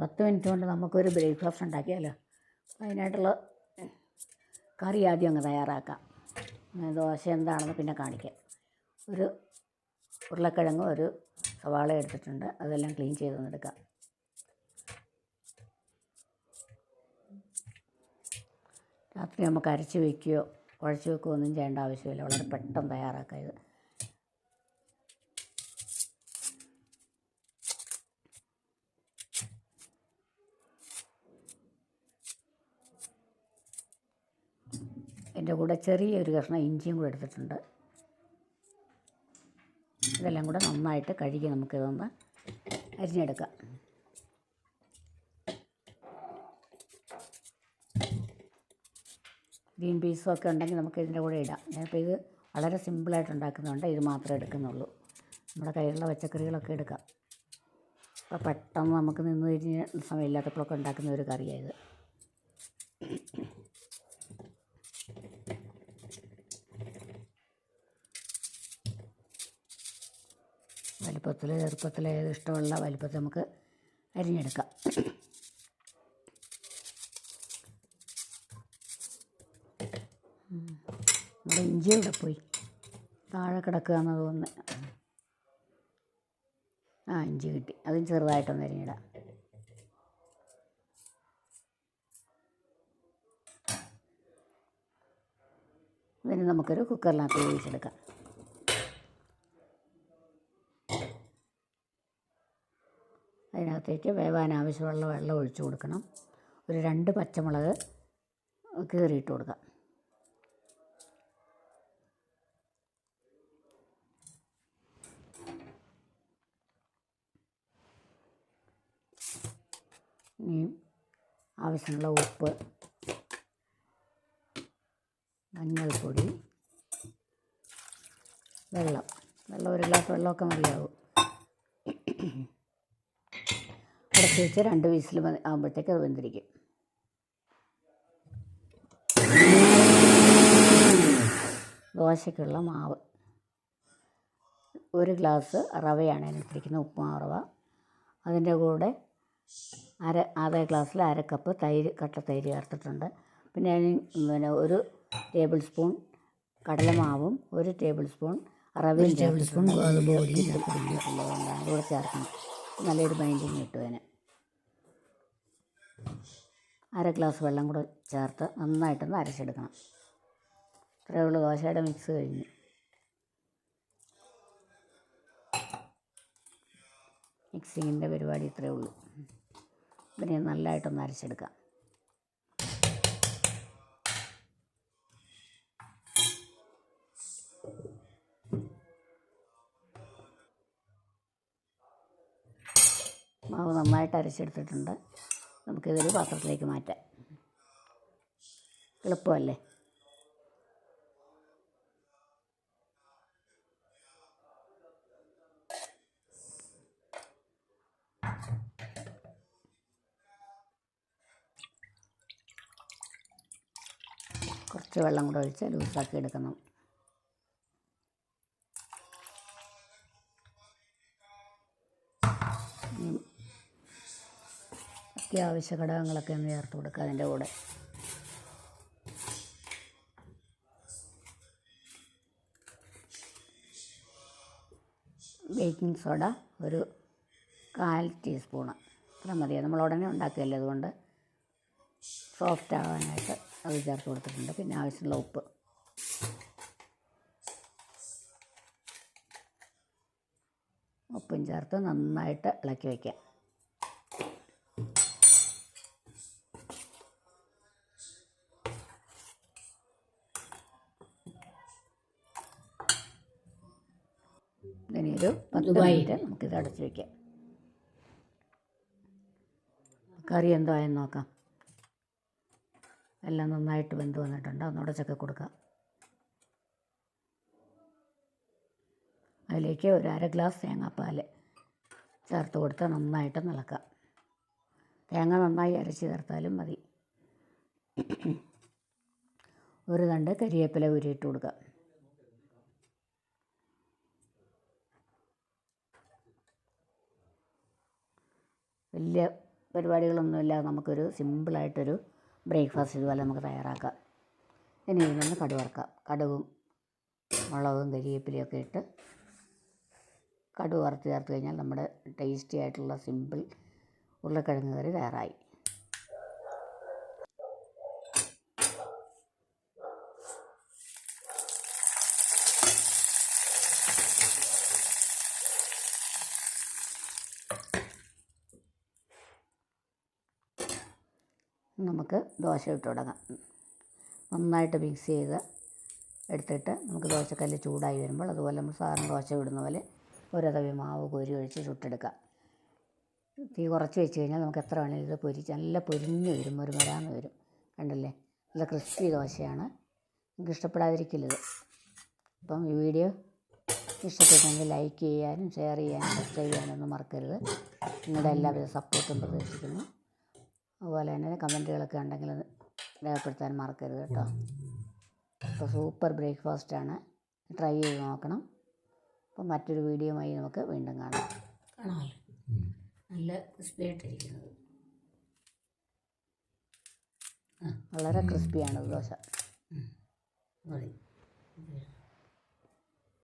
പത്ത് മിനിറ്റ് കൊണ്ട് നമുക്കൊരു ബ്രേക്ക്ഫാസ്റ്റ് ഉണ്ടാക്കിയാലോ? അതിനായിട്ടുള്ള കറി ആദ്യം അങ്ങ് തയ്യാറാക്കാം. ദോശ എന്താണെന്ന് പിന്നെ കാണിക്കാം. ഒരു ഉരുളക്കിഴങ്ങ് ഒരു സവാള എടുത്തിട്ടുണ്ട്. അതെല്ലാം ക്ലീൻ ചെയ്തൊന്നെടുക്കാം രാത്രി നമുക്ക് അരച്ച് വയ്ക്കുകയോ കുഴച്ച് വെക്കുകയോ ഒന്നും ചെയ്യേണ്ട ആവശ്യമില്ല. വളരെ പെട്ടെന്ന് തയ്യാറാക്കാം ഇത്. എന്റെ കൂടെ ചെറിയൊരു കഷ്ണം ഇഞ്ചിയും കൂടെ എടുത്തിട്ടുണ്ട്. ഇതെല്ലാം കൂടെ നന്നായിട്ട് കഴുകി നമുക്കിതൊന്ന് അരിഞ്ഞെടുക്കാം. ഗ്രീൻ പീസും ഒക്കെ ഉണ്ടെങ്കിൽ നമുക്ക് ഇതിന്റെ കൂടെ ഇടാം. ഞാനിപ്പോൾ ഇത് വളരെ സിമ്പിളായിട്ട് ഉണ്ടാക്കുന്നതുകൊണ്ട് ഇത് മാത്രമേ എടുക്കുന്നുള്ളൂ. നമ്മുടെ കയ്യിലുള്ള പച്ചക്കറികളൊക്കെ എടുക്കാം. അപ്പോൾ പെട്ടെന്ന് നമുക്ക് നിന്ന് തിരിഞ്ഞ് സമയമില്ലാത്തപ്പോഴൊക്കെ ഉണ്ടാക്കുന്ന ഒരു കറിയായത് വലിപ്പത്തിൽ ചെറുപ്പത്തിൽ ഏത് ഇഷ്ടമുള്ള വലിപ്പത്തിൽ നമുക്ക് അരിഞ്ഞെടുക്കാം. നമ്മുടെ ഇഞ്ചി ഇവിടെ പോയി? താഴെ കിടക്കുകയെന്ന് തോന്നുന്നു. ആ ഇഞ്ചി കിട്ടി. അതും ചെറുതായിട്ടൊന്ന് അരിഞ്ഞിടാം. ഇതിന് നമുക്കൊരു കുക്കറിനകത്ത് വേവിച്ചെടുക്കാം. അതിനകത്തേക്ക് വേവാൻ ആവശ്യമുള്ള വെള്ളം ഒഴിച്ചു കൊടുക്കണം. ഒരു രണ്ട് പച്ചമുളക് കീറിയിട്ട് കൊടുക്കാം. ഇനി ആവശ്യമുള്ള ഉപ്പ് മഞ്ഞൾപ്പൊടി വെള്ളം. വെള്ളം ഒരു ഗ്ലാസ് വെള്ളമൊക്കെ മതിയാവും. അടച്ച് വെച്ച് രണ്ട് വിസിൽ ആകുമ്പോഴത്തേക്ക് അത് വെന്തിരിക്കും. ദോശയ്ക്കുള്ള മാവ്. ഒരു ഗ്ലാസ് റവയാണ് അതിനെടുത്തിരിക്കുന്നത് ഉപ്പുമാവ് റവ. അതിന്റെ കൂടെ അര അതേ ഗ്ലാസ്സിൽ അര കപ്പ് തൈര് കട്ട തൈര് ചേർത്തിട്ടുണ്ട്. പിന്നെ പിന്നെ ഒരു ടേബിൾ സ്പൂൺ കടലമാവും ഒരു ടേബിൾ സ്പൂൺ റവയും ടേബിൾ സ്പൂൺ ഗോതമ്പ് പൊടിയും ഉള്ളതുകൊണ്ടാണ് അതുകൂടെ ചേർക്കണം. നല്ലൊരു ബൈൻഡിങ് കിട്ടും അതിന്. അര ഗ്ലാസ് വെള്ളം കൂടെ ചേർത്ത് നന്നായിട്ടൊന്ന് അരച്ചെടുക്കണം. ഇത്രയേ ഉള്ളൂ ദോശയുടെ മിക്സ് കഴിഞ്ഞു. മിക്സിങ്ങിന്റെ പരിപാടി ഇത്രയേ ഉള്ളൂ. പിന്നെ നല്ലതായിട്ടൊന്ന് അരച്ചെടുക്കാം. മാവ് നന്നായിട്ട് അരച്ചെടുത്തിട്ടുണ്ട്. നമുക്കിതൊരു പാത്രത്തിലേക്ക് മാറ്റാം. എളുപ്പമല്ലേ? കുറച്ച് വെള്ളം കൂടെ ഒഴിച്ച് ലൂസാക്കി എടുക്കണം. അത്യാവശ്യ ഘടകങ്ങളൊക്കെ ഒന്ന് ചേർത്ത് കൊടുക്കുക അതിന്റെ കൂടെ. ബേക്കിംഗ് സോഡ ഒരു കാൽ ടീസ്പൂണ്. അത്ര മതിയാണ് നമ്മൾ ഉടനെ ഉണ്ടാക്കിയല്ലേ അതുകൊണ്ട് സോഫ്റ്റ് ആവാനായിട്ട് അത് ചേർത്ത് കൊടുത്തിട്ടുണ്ട്. പിന്നെ ആവശ്യമുള്ള ഉപ്പ്. ഉപ്പും ചേർത്ത് നന്നായിട്ട് ഇളക്കി വയ്ക്കാം. ഒരു പത്ത് മിനിറ്റ് നമുക്കിത് അടച്ച് വയ്ക്കാം കറി എന്തോ ആയെന്ന് നോക്കാം. എല്ലാം നന്നായിട്ട് വെന്ത് വന്നിട്ടുണ്ട്. ഒന്നുകൂടെ ചക്ക കൊടുക്കാം. അതിലേക്ക് ഒരു അര ഗ്ലാസ് തേങ്ങാപ്പാൽ ചേർത്ത് കൊടുത്ത് നന്നായിട്ട് നിളക്കാം. തേങ്ങ നന്നായി അരച്ച് ചേർത്താലും മതി. ഒരു തണ്ട് കരിയേപ്പില ഉരുയിട്ട് കൊടുക്കുക വലിയ പരിപാടികളൊന്നുമില്ലാതെ നമുക്കൊരു സിമ്പിളായിട്ടൊരു ബ്രേക്ക്ഫാസ്റ്റ് ഇതുപോലെ നമുക്ക് തയ്യാറാക്കാം. ഇനി ഇതിൽ നിന്ന് കടുവറക്കാം കടുവും മുളകും കരിവേപ്പിലയൊക്കെ ഇട്ട് കടുക് വറുത്ത് ചേർത്ത് കഴിഞ്ഞാൽ നമ്മുടെ ടേസ്റ്റി ആയിട്ടുള്ള സിമ്പിൾ ഉരുളക്കിഴങ്ങ് കറി തയ്യാറായി. നമുക്ക് ദോശ ഇട്ട് തുടങ്ങാം നന്നായിട്ട് മിക്സ് ചെയ്ത് എടുത്തിട്ട് നമുക്ക് ദോശക്കല്ല് ചൂടായി വരുമ്പോൾ അതുപോലെ നമ്മൾ സാധാരണ ദോശ ഇടുന്ന പോലെ ഓരോ തവി മാവ് കോരി ഒഴിച്ച് ചുട്ടെടുക്കാം. തീ കുറച്ച് വെച്ച് കഴിഞ്ഞാൽ നമുക്ക് എത്ര വേണമെങ്കിലും ഇത് പൊരിച്ച് നല്ല പൊരിഞ്ഞ് വരും ഒരു മരാന്ന് വരും. കണ്ടല്ലേ? നല്ല ക്രിസ്പി ദോശയാണ്. നിങ്ങൾക്ക് ഇഷ്ടപ്പെടാതിരിക്കില്ല ഇത് അപ്പം ഈ വീഡിയോ ഇഷ്ടപ്പെട്ടെങ്കിൽ ലൈക്ക് ചെയ്യാനും ഷെയർ ചെയ്യാനും സബ്സ്ക്രൈബ് ചെയ്യാനൊന്നും മറക്കരുത്. നിങ്ങളുടെ എല്ലാവിധ സപ്പോർട്ടും പ്രതീക്ഷിക്കുന്നു. അതുപോലെ തന്നെ കമന്റുകളൊക്കെ ഉണ്ടെങ്കിൽ അത് രേഖപ്പെടുത്താൻ മറക്കരുത് കേട്ടോ. അപ്പോൾ സൂപ്പർ ബ്രേക്ക്ഫാസ്റ്റാണ്. ട്രൈ ചെയ്ത് നോക്കണം. അപ്പോൾ മറ്റൊരു വീഡിയോയുമായി നമുക്ക് വീണ്ടും കാണാം. കാണാമല്ലോ. നല്ല ക്രിസ്പിയായിട്ടിരിക്കുന്നത് വളരെ ക്രിസ്പിയാണ് ദോശ. മതി